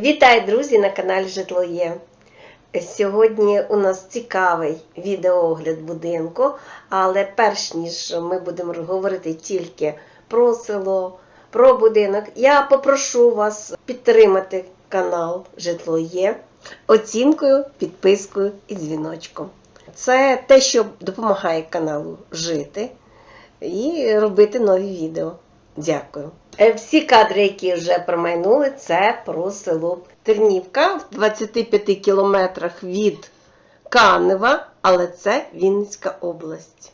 Вітаю, друзі, на каналі Житло Є. Сьогодні у нас цікавий відеоогляд будинку, але перш ніж ми будемо говорити тільки про село, про будинок, я попрошу вас підтримати канал Житло Є оцінкою, підпискою і дзвіночком. Це те, що допомагає каналу жити і робити нові відео. Дякую. Е, Всі кадри, які вже промайнули, це про село Тернівка в 25 кілометрах від Канева, але це Вінницька область.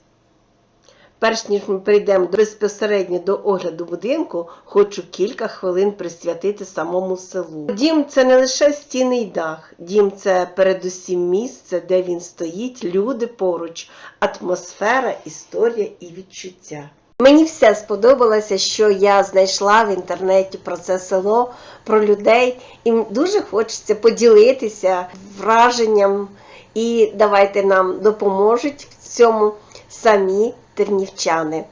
Перш ніж ми прийдемо безпосередньо до огляду будинку, хочу кілька хвилин присвятити самому селу. Дім це не лише стіни й дах, дім це передусім місце, де він стоїть, люди поруч, атмосфера, історія і відчуття. Мені все сподобалося, що я знайшла в інтернеті про це село, про людей, і дуже хочеться поділитися враженням. І давайте нам допоможуть в цьому самі тернівчани.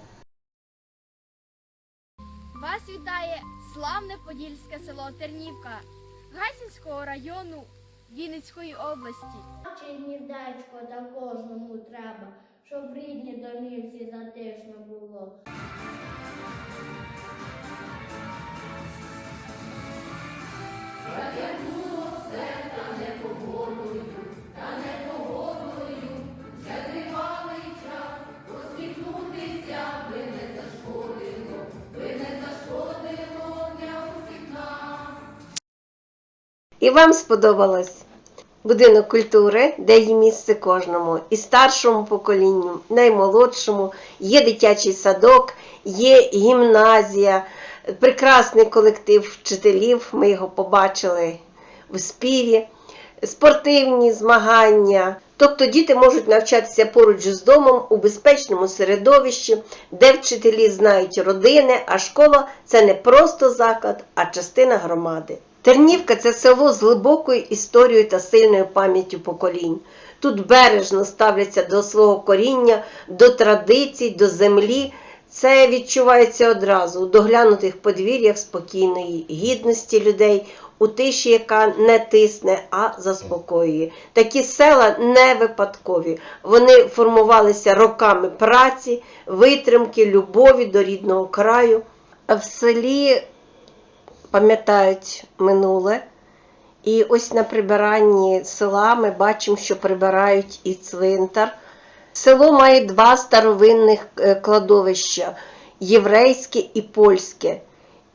Вас вітає славне подільське село Тернівка Гайсинського району Вінницької області. Чи гніздечко та кожному треба, щоб в рідній домівці затишно було. Затягнуло все, та не погодою, та не погодою, вже тривалий час, посміхнутися би не зашкодило, би не зашкодило для усіх нас. І вам сподобалось будинок культури, де є місце кожному, і старшому поколінню, наймолодшому, є дитячий садок, є гімназія, прекрасний колектив вчителів. Ми його побачили в співі, спортивні змагання. Тобто діти можуть навчатися поруч з домом у безпечному середовищі, де вчителі знають родини, а школа це не просто заклад, а частина громади. Тернівка це село з глибокою історією та сильною пам'яттю поколінь. Тут бережно ставляться до свого коріння, до традицій, до землі. Це відчувається одразу у доглянутих подвір'ях спокійної гідності людей, у тиші, яка не тисне, а заспокоює. Такі села не випадкові. Вони формувалися роками праці, витримки, любові до рідного краю. В селі пам'ятають минуле. І ось на прибиранні села ми бачимо, що прибирають і цвинтар. Село має два старовинних е, кладовища єврейське і польське.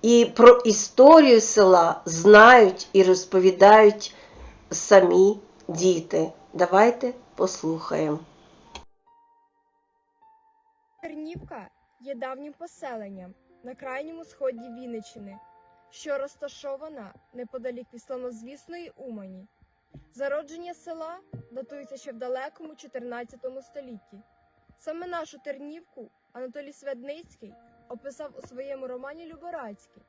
І про історію села знають і розповідають самі діти. Давайте послухаємо. Тернівка є давнім поселенням на крайньому сході Вінниччини, що розташована неподалік від славнозвісної Умані. Зародження села датується ще в далекому 14 столітті. Саме нашу Тернівку Анатолій Свядницький описав у своєму романі Люборацький.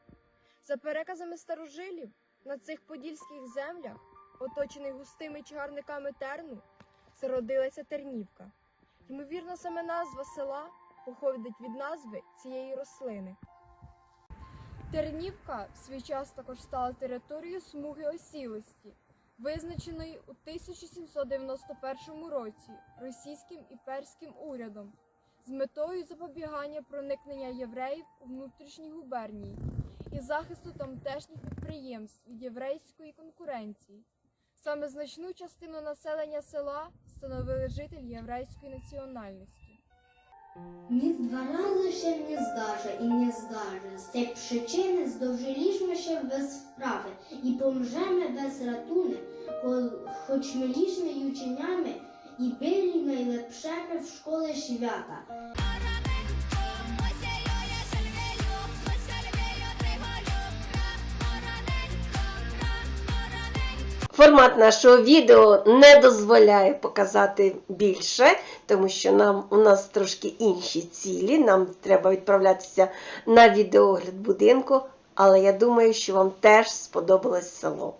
За переказами старожилів, на цих подільських землях, оточених густими чагарниками терну, зародилася Тернівка. Ймовірно, саме назва села походить від назви цієї рослини. Тернівка в свій час також стала територією смуги осілості, визначеної у 1791 році російським і перським урядом з метою запобігання проникнення євреїв у внутрішні губернії і захисту тамтешніх підприємств від єврейської конкуренції. Саме значну частину населення села становили жителі єврейської національності. Nic dwa razy się nie zdarza i nie zdarzy. Z tej przyczyny zdążyliśmy się bez wprawy i pomrzemy bez ratunek, cho- choć myliśmy i uczyniamy i byli najlepszymi w szkole Формат нашого відео не дозволяє показати більше, тому що нам у нас трошки інші цілі. Нам треба відправлятися на відеогляд будинку, але я думаю, що вам теж сподобалось село.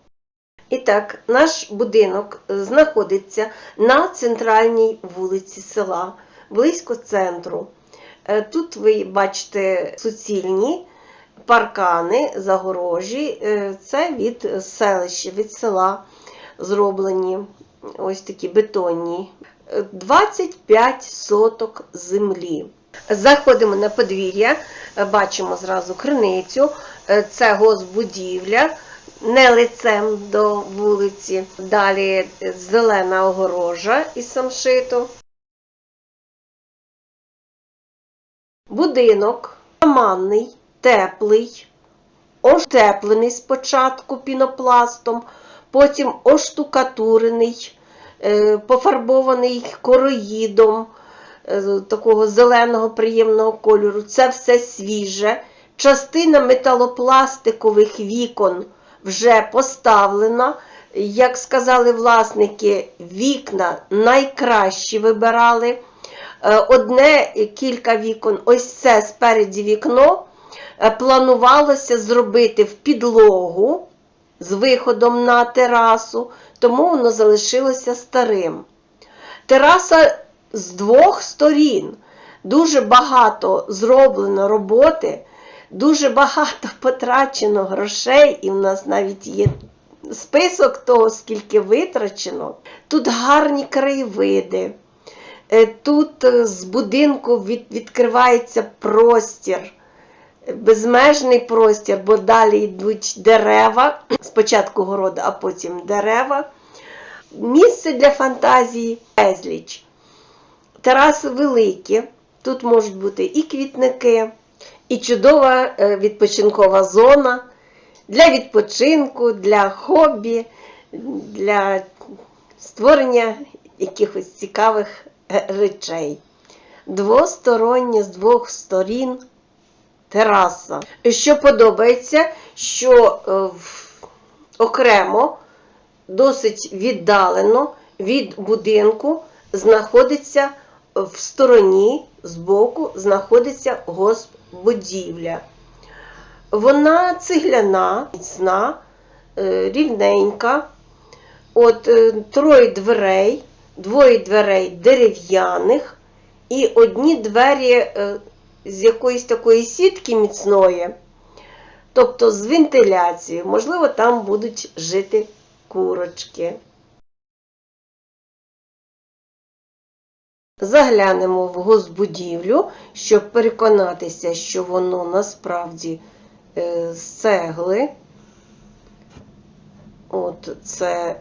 І так, наш будинок знаходиться на центральній вулиці села, близько центру. Е, Тут ви бачите суцільні паркани, загорожі. Е, Це від селища, від села зроблені. Ось такі бетонні. Е, 25 соток землі. Заходимо на подвір'я, бачимо зразу криницю. Е, Це госбудівля, не лицем до вулиці. Далі е, зелена огорожа із самшиту. Будинок манний, теплий, оштеплений спочатку пінопластом, потім оштукатурений, е, пофарбований короїдом е, такого зеленого приємного кольору. Це все свіже. Частина металопластикових вікон вже поставлена. Як сказали власники, вікна найкращі вибирали. Е, Одне кілька вікон, ось це спереді вікно, планувалося зробити в підлогу з виходом на терасу, тому воно залишилося старим. Тераса з двох сторін. Дуже багато зроблено роботи, дуже багато потрачено грошей, і в нас навіть є список того, скільки витрачено. Тут гарні краєвиди. Е, Тут е, з будинку від, відкривається простір, е, безмежний простір, бо далі йдуть дерева, спочатку городи, а потім дерева. Місце для фантазії безліч. Тераси великі, тут можуть бути і квітники, і чудова е, відпочинкова зона для відпочинку, для хобі, для створення якихось цікавих е, речей. Двостороння з двох сторін тераса. Що подобається, що е, окремо, досить віддалено від будинку знаходиться в стороні, збоку, знаходиться госпбудівля. Вона цегляна, міцна, е, рівненька. От е, троє дверей, двоє дверей дерев'яних, і одні двері е, з якоїсь такої сітки міцної, тобто з вентиляцією. Можливо, там будуть жити курочки. Заглянемо в госпудівлю, щоб переконатися, що воно насправді е, з цегли. От це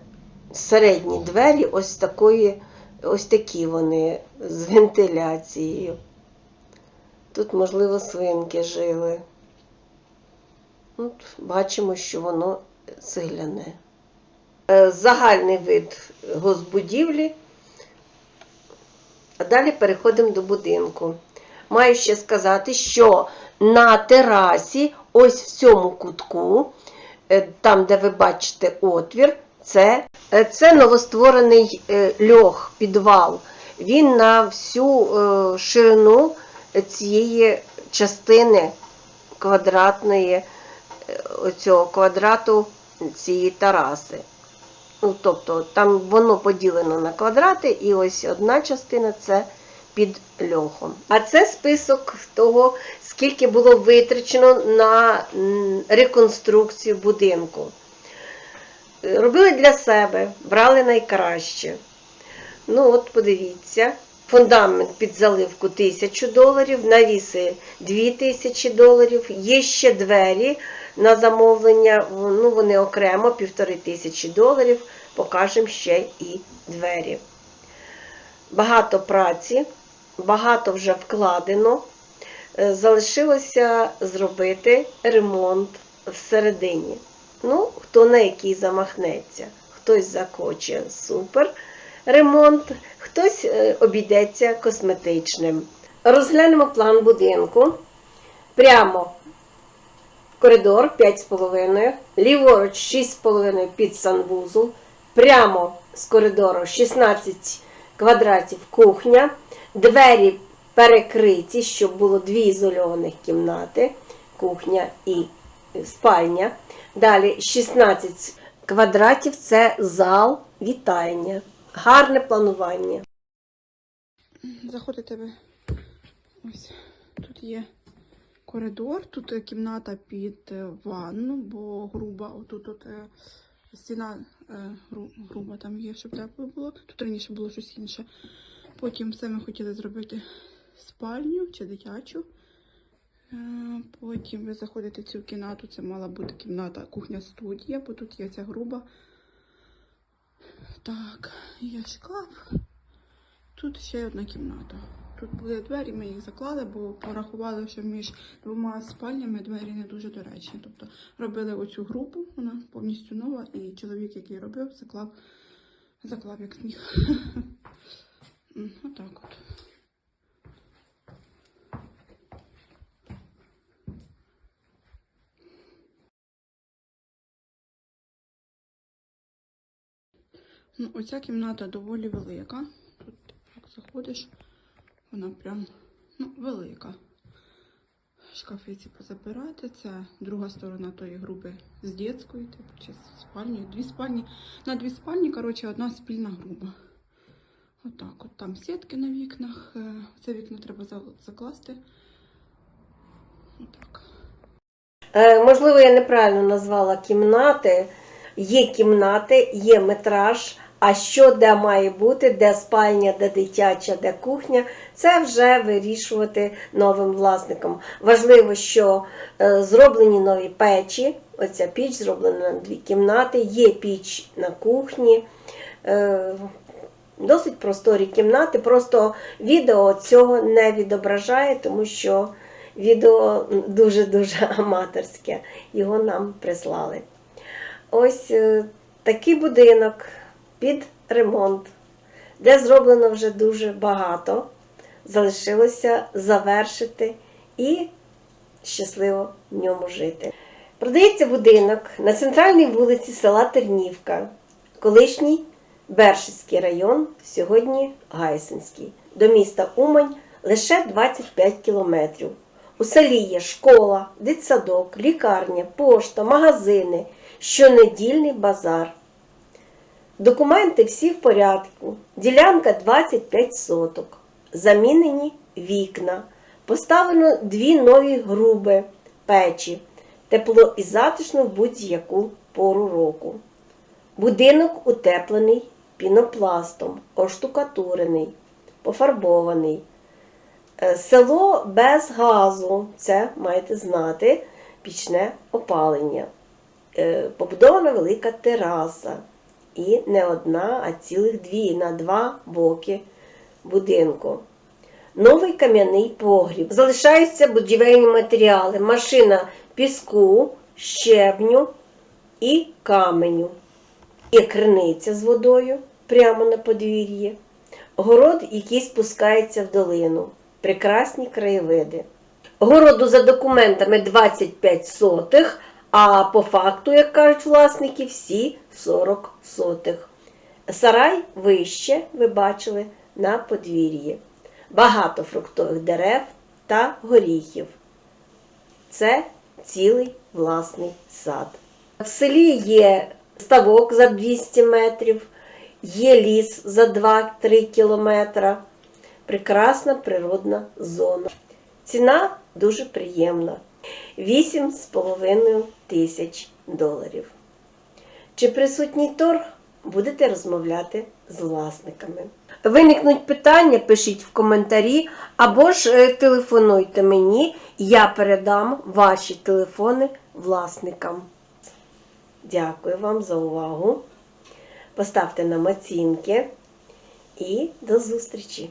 середні двері, ось такої, ось такі вони з вентиляцією. Тут, можливо, свинки жили. От, бачимо, що воно цегляне. Е, Загальний вид госпудівлі. А далі переходимо до будинку. Маю ще сказати, що на терасі, ось в цьому кутку, е, там, де ви бачите отвір, це, е, це новостворений льох, підвал. Він на всю ширину цієї частини квадратної, е, оцього квадрату цієї тераси. Ну, тобто там воно поділено на квадрати, і ось одна частина це під льохом. А це список того, скільки було витрачено на реконструкцію будинку. Е, Робили для себе, брали найкраще. Ну, от подивіться. Фундамент під заливку 1000 доларів, навіси 2000 доларів. Є ще двері на замовлення, ну, вони окремо, півтори тисячі доларів. Покажемо ще і двері. Багато праці, багато вже вкладено. Е, Залишилося зробити ремонт всередині. Ну, хто на який замахнеться. Хтось захоче супер ремонт, хтось е, обійдеться косметичним. Розглянемо план будинку. Прямо коридор 5,5, ліворуч 6,5 під санвузол. Прямо з коридору 16 квадратів кухня, двері перекриті, щоб було дві ізольованих кімнати, кухня і спальня. Далі 16 квадратів це зал, вітальня. Гарне Заходи тебе. Ось тут є коридор. Тут кімната під е, ванну, бо груба. Отут от, е, стіна е, гру- груба там є, щоб тепло було. Тут раніше було щось інше. Потім все ми хотіли зробити спальню чи дитячу. Потім ви заходите в цю кімнату, це мала бути кімната кухня-студія, бо тут є ця груба. Так, є шкаф. Тут ще одна кімната. Тут були двері, ми їх заклали, бо порахували, що між двома спальнями двері не дуже доречні. Тобто робили оцю групу, вона повністю нова, і чоловік, який робив, заклав, заклав як сміх. М, Отак от. Ну, оця кімната доволі велика. Тут як заходиш, вона прям ну, велика. Шкафиці позабирати. Це друга сторона тої груби з дитячою, типу, чи з спальнею. Дві спальні. На дві спальні, коротше, одна спільна груба. Отак, от там сітки на вікнах. Е, Це вікно треба закласти. Отак. Е, можливо, я неправильно назвала кімнати. Є кімнати, є метраж. А що де має бути, де спальня, де дитяча, де кухня, це вже вирішувати новим власникам. Важливо, що е, зроблені нові печі. Оця піч зроблена на дві кімнати, є піч на кухні. Е, досить просторі кімнати. Просто відео цього не відображає, тому що відео дуже-дуже аматорське. Його нам прислали. Ось е, такий будинок під ремонт, де зроблено вже дуже багато. Залишилося завершити і щасливо в ньому жити. Продається будинок на центральній вулиці села Тернівка, колишній Бершицький район, сьогодні Гайсинський. До міста Умань лише 25 кілометрів. У селі є школа, дитсадок, лікарня, пошта, магазини, щонедільний базар. Документи всі в порядку. Ділянка 25 соток. Замінені вікна. Поставлено дві нові груби печі. Тепло і затишно в будь-яку пору року. Будинок утеплений пінопластом, оштукатурений, пофарбований. Е, Село без газу, це маєте знати, пічне опалення. Е, Побудована велика тераса. І не одна, а цілих дві на два боки будинку. Новий кам'яний погріб. Залишаються будівельні матеріали, машина піску, щебню і каменю. Є криниця з водою прямо на подвір'ї, город, який спускається в долину, прекрасні краєвиди. Городу за документами 25 сотих, а по факту, як кажуть власники, всі 40 сотих. Сарай вище, ви бачили, на подвір'ї. Багато фруктових дерев та горіхів. Це цілий власний сад. В селі є ставок за 200 метрів, є ліс за 2-3 кілометра. Прекрасна природна зона. Ціна дуже приємна 8,5 тисяч доларів. Чи присутній торг? Будете розмовляти з власниками. Виникнуть питання, пишіть в коментарі або ж е, телефонуйте мені, я передам ваші телефони власникам. Дякую вам за увагу. Поставте нам оцінки і до зустрічі!